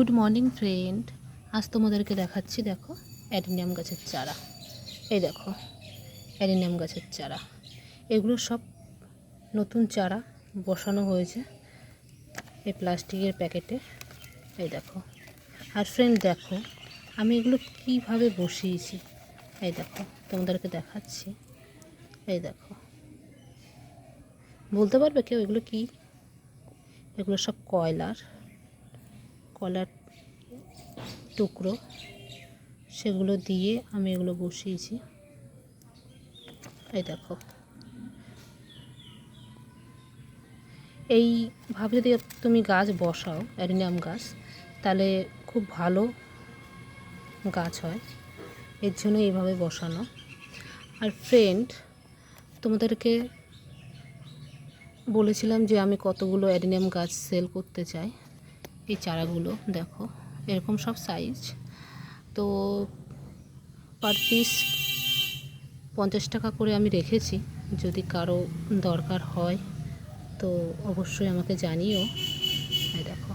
Good morning friend আজ তোমাদেরকে দেখাচ্ছি, দেখো, অ্যাডিনিয়াম গাছের চারা। এই দেখো, অ্যাডিনিয়াম গাছের চারা। এগুলো সব নতুন চারা, বসানো হয়েছে এই প্লাস্টিকের প্যাকেটে। এই দেখো। আর ফ্রেন্ড দেখো, আমি এগুলো কীভাবে বসিয়েছি? এই দেখো, তোমাদেরকে দেখাচ্ছি। এই দেখো। বলতে পারবে কেউ এগুলো কি? এগুলো সব কয়লার। কলার টুকরো, সেগুলো দিয়ে আমি এগুলো বসিয়েছি। এই দেখো। এইভাবে যদি তুমি গাছ বসাও অ্যারিনিয়াম গাছ, তাহলে খুব ভালো গাছ হয়। এর জন্য এইভাবে বসানো। আর ফ্রেন্ড তোমাদেরকে বলেছিলাম যে আমি কতগুলো অ্যাডিনিয়াম গাছ সেল করতে চাই। এই চারাগুলো দেখো, এরকম সব সাইজ তো পার পিস পঞ্চাশ টাকা করে আমি রেখেছি, যদি কারও দরকার হয়, তো অবশ্যই আমাকে জানিও। দেখো।